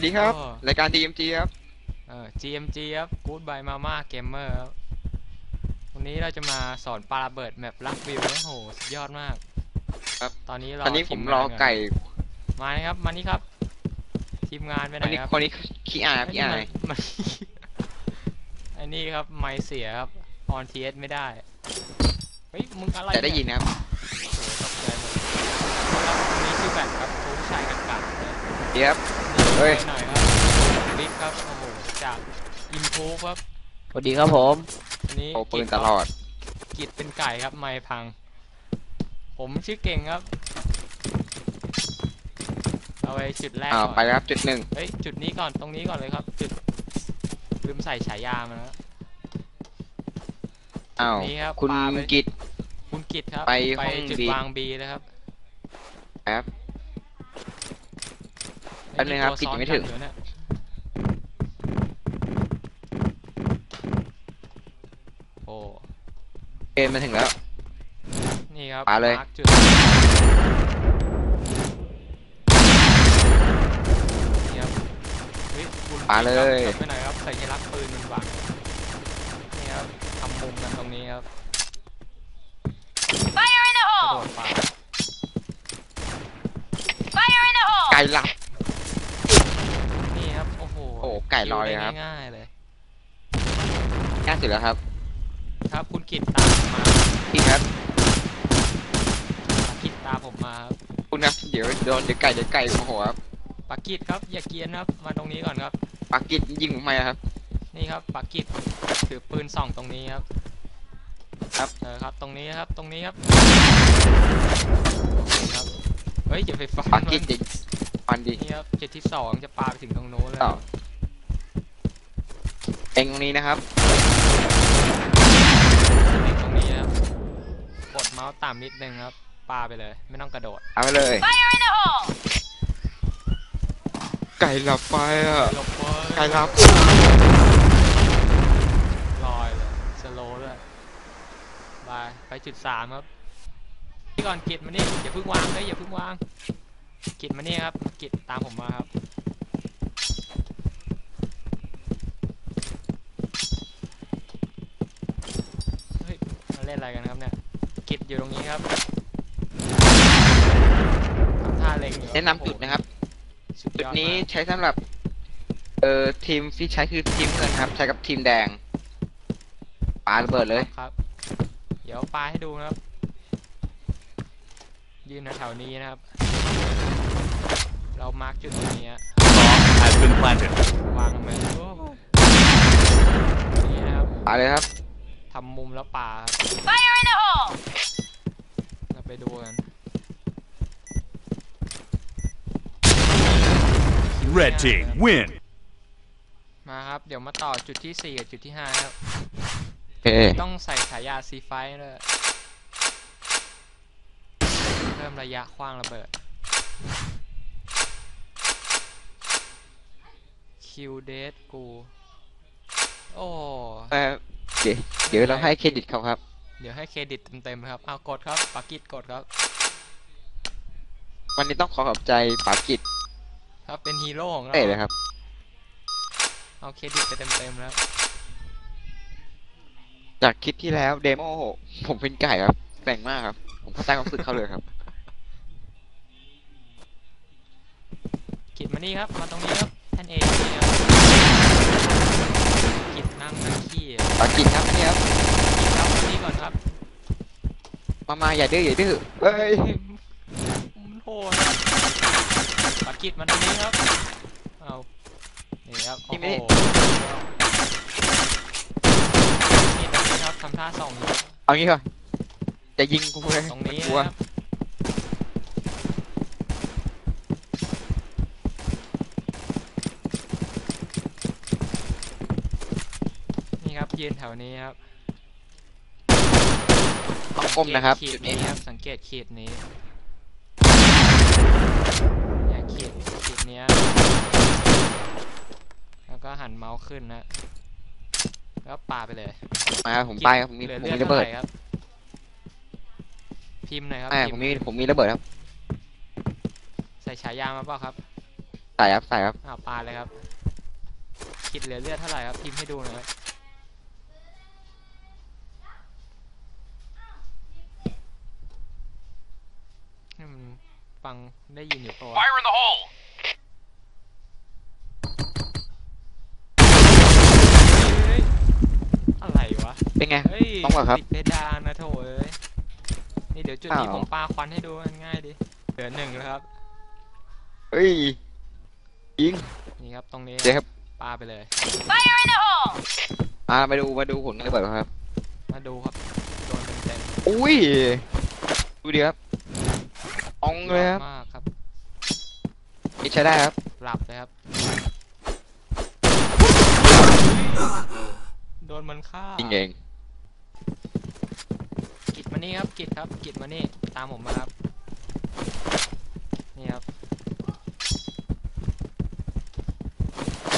สดีครับอ๋อรายการ DMG ครับ เออ GMG ครับ Good by Mama Gamer ครับวันนี้เราจะมาสอนปาระเบิดแมปลักวิวนะโหสุดยอดมากครับ ตอนนี้รอตอนนี้ผมทีรอานนไก่ มานี่ครับ มานี่ครับ ทีมงานไปไหคนนนี้ครับคนนี้ขี้อายครับขี้อายมันไอ้นี่ครับ ไม่เสียครับ ออนทีเอสไม่ได้ เฮ้ย มึงอะไรแต่ได้ยินเนะครับ โอ้โหตกใจหมดครับวันนี้ชื่อแบทครับผู้ชายกันกัดนะ เดี๋ยวครับนี่เฮ้ยไปหน่อยครับบิ๊กครับโอ้โหจากอินพูครับสวัสดีครับผม อันนี้โอ้ปืนกิจตลอด กิจเป็นไก่ครับไม่พัง ผมชื่อเก่งครับเอาไปจุดแรกอ้าวก่อนไปแล้วครับจุดหนึ่งเฮ้ยจุดนี้ก่อนตรงนี้ก่อนเลยครับ จุดลืมใส่ฉายามาแล้ว อ้าว นี่ครับคุณปาไป กิต คุณกิจครับไปห้องจุด B วางบีนะครับ ครับ แป๊บนึงครับตัวกิจซ้อนยังไม่ถึงกันอยู่เนี่ยโอ้เกมมาถึงแล้ว นี่ครับปาเลยมาร์คจุดนี่ครับเฮ้ยคุณปาเลยกลับไปไหนอยครับสัญลักษณ์ปืนมันวางนี่ครับทำมุมกันตรงนี้ครับ Fire in the กระโด hole! ดปา Fire in the hole! ไก่หลับ นี่ครับ โอ้โห โอ้ ไก่ลอยเลยครับคิวได้ง่ายๆเลยง่ายสุดแล้วครับ ครับคุณกิตตามผมมาพี่ครับปากิตตามผมมาครับคุณครับเดี๋ยวโดนเดี๋ยวไก่เดี๋ยวไก่โมโหครับปากิตครับอย่าเกรียนครับมาตรงนี้ก่อนครับ ปากกิดยิงผมไหมครับ นี่ครับปากิตถือปืนส่องตรงนี้ครับครับ เออครับตรงนี้ครับตรงนี้ครับโอเคครับเฮ้ยอย่าไปฟันปากกิดมัน จะฟันดีนี่ครับเจ็ดที่สองจะปาไปถึงตรงโน้นเลย ต่อ เองตรงนี้นะครับนี่ตรงนี้นะครับกดเมาส์ต่ำนิดนึงครับปาไปเลย ไม่ต้องกระโดดเอาไปเลย Fire in the hole! ไก่หลับไปอะ หลบเว้ยไก่หลับ ลอยเลยสโลว์ด้วยบายไปจุดสามครับนี่ก่อนกิดมานี่อย่าเพิ่งวางเลยอย่าเพิ่งวางกิดมานี่ครับกิดตามผมมาครับ เฮ้ยมา เล่นอะไรกันครับเนี่ย กิดอยู่ตรงนี้ครับทำท่าเล็งอยู่แนะนำจุดนะครับ สุดจุยดอดนี้มากใช้สำหรับ เอ่อทีมที่ใช้คือทีมเงินครับ ใช้กับทีมแดงปาระเบิดเลย ครับ เดี๋ยวปาให้ดูนะครับ ยืนแถวๆนี้นะครับ เรามาร์กจุดตรงนี้ฮะ Bomb has been planted. วางทำไมโอ้นี่นะครับ ปาเลยครับ ทำมุมแล้วปาครับ Fire in the hole! เราไปดูกัน Red team win. มาครับ เดี๋ยวมาต่อจุดที่ 4 กับจุดที่5ครับโอเคต้องใส่ฉายาซีไฟด้วยเพิ่มระยะคว้างระเบิด คิวเดสกู โอ้เอ่อ เดี๋ยวเดี๋ยวเราให้เครดิตเขาครับ เดี๋ยวให้เครดิตเต็มๆครับเอากดครับปากิดกดครับ วันนี้ต้องขอขอบใจปากิจครับเป็นฮีโร่ของเราเต้เลยครับ เอาเครดิตไปเต็มๆแล้วจากคลิปที่แล้วเดโมผมเป็นไก่ครับแปลงมากครับ ผมก็ตั้งความรู้สึกเขาเลยครับกิดมานี่ครับมาตรงนี้ครับท่านเอกนี่ครับ กิดนั่งนั่งขี้อะปากิจครับอันนี่ครับกิดครับมานี่ก่อนครับมามาอย่าดื้ออย่าดื้อเฮ้ยมันโหดครับปากิดมาตรงนี้ครับเอานี่ครับโอ้โหนี่ตรงนี้ครับทำท่าส่องอยู่เอางี้ก่อนจะยิงกูเลยตรงนี้กลัวนะครับ นี่ครับ ยืนแถวนี้ครับต้องก้มนะครับขีจุดดนี้นี้ครับ สังเกตขีดนี้เนี่ยขีดขีดเนี้ย แล้วก็หันเมาส์ขึ้นนะแล้วปาไปเลยมาครับผมไปครับผมมีหลือผมลือมีระเบิดท่าไหครับ พิมพ์หน่อยครับอ่าพิผมพ์มีผมมีระเบิดครับใส่ฉายามาเปล่าครับใใส่ครับใส่ครับอ้าวปาเลยครับกิดเหลือเลือดเท่าไหร่ครับพิมพ์ให้ดูหน่อยครับ ให้มันฟังได้ยินอยู่ตัว Fire in the hole! อะไรวะเป็นไง เฮ้ยต้องเหรอครับ ติดเพดานนะโถเอ้ย นี่เดี๋ยวจุดนี้อ้าว ผมปาควันให้ดูมันง่ายดิ เหลือหนึ่งแล้วครับ เฮ้ยยิงนี่ครับตรงนี้เดี๋ยวครับปาไปเลย Fire in the hole! อ่ามาดูมาดูผลระเบิดครับ มาดูครับ โดนเต็มอุ้ยดูดิครับ อองๆเลยครับมากครับนี่ใช้ได้ครับหลับเลยครับ โดนมันฆ่าจริงเองกิดมานี่ครับกิดครับกิดมานี่ตามผมมาครับ นี่ครับ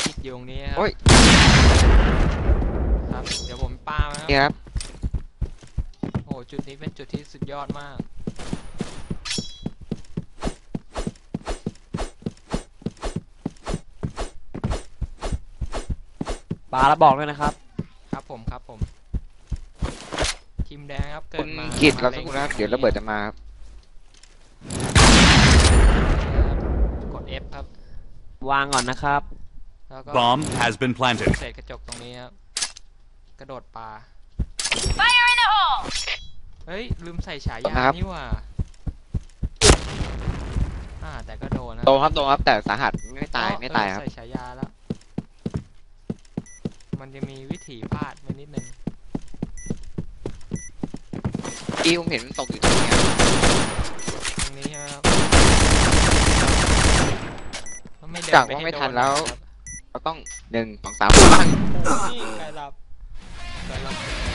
กิดอยู่ตรงนี้ครับโอ้ยครับ เดี๋ยวผมปามาครับ นี่ครับโอ้โหจุดนี้เป็นจุดที่สุดยอดมาก ปาแล้วบอกด้วยนะครับ ครับผมครับผมทีมแดงครับเกิคุดณมากิดมาเราสักครู่นะครับเดี๋ยวระเบิดจะมาครับกด F ครับ วางก่อนนะครับ แล้วก็ Bomb has been planted. เศษกระจกตรงนี้ครับ กระโดดปลา Fire in the hole! เฮ้ย ลืมใส่ฉายานะครับนี่หว่าอ่าแต่ก็โดนนะโตครับโตครับแต่สาหัสไม่ตายไม่ตายครับเออใส่ฉายาแล้ว มันจะมีวิถีพลาดไปนิดนึงอีผมเห็นมันตกอยู่ตรงนี้ครับตรงนี้ครับมันไม่เดินจากปว่าให้ไม่โดทันแล้วครับเราต้องหนึ่งสองสามปังโอ้นี่ไกลหลับไกลหลับ